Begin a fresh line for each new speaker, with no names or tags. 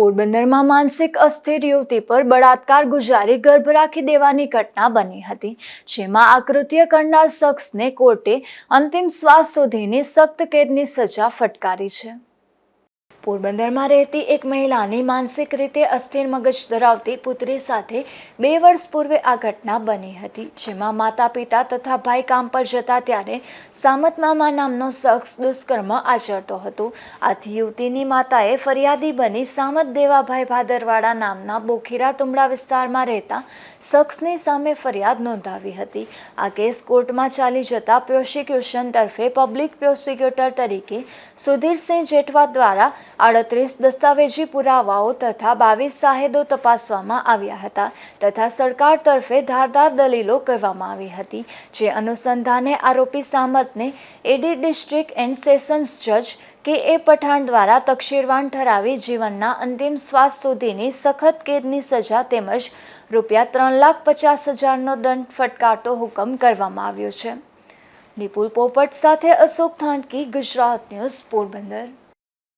પોરબંદરમાં માનસિક અસ્થિર યુવતી પર બળાત્કાર ગુજારી ગર્ભ રાખી દેવાની ઘટના બની હતી, જેમાં આ કરનાર શખ્સને કોર્ટે અંતિમ શ્વાસ સુધીની સખ્ત કેદની સજા ફટકારી છે. પોરબંદરમાં રહેતી એક મહિલાની માનસિક રીતે અસ્થિર મગજ ધરાવતી પુત્રી સાથે બે વર્ષ પૂર્વે આ ઘટના બની હતી, જેમાં માતા પિતા તથા ભાઈ કામ પર જતા ત્યારે સામત મામા નામનો શખ્સ દુષ્કર્મ આચરતો હતો. આથી યુવતીની માતાએ ફરિયાદી બની સામત દેવાભાઈ ભાદરવાડા નામના બોખીરા તુમડા વિસ્તારમાં રહેતા શખ્સની સામે ફરિયાદ નોંધાવી હતી. આ કેસ કોર્ટમાં ચાલી જતા પ્રોસિક્યુશન તરફે પબ્લિક પ્રોસિક્યુટર તરીકે સુધીરસિંહ જેઠવા દ્વારા આડત્રીસ દસ્તાવેજી પુરાવાઓ તથા બાવીસ સાહેદો તપાસવામાં આવ્યા હતા તથા સરકાર તરફે ધારદાર દલીલો કરવામાં આવી હતી, જે અનુસંધાને આરોપી સામતને A D district and sessions જજ કે એ પઠાણ દ્વારા તકશીરવાન ઠરાવી જીવનના અંતિમ શ્વાસ સુધીની સખત કેદની સજા તેમજ રૂપિયા ત્રણ લાખ પચાસ હજારનો દંડ ફટકારતો હુકમ કરવામાં આવ્યો છે. નિપુલ પોપટ સાથે અશોક થાનકી, ગુજરાત ન્યૂઝ પોરબંદર.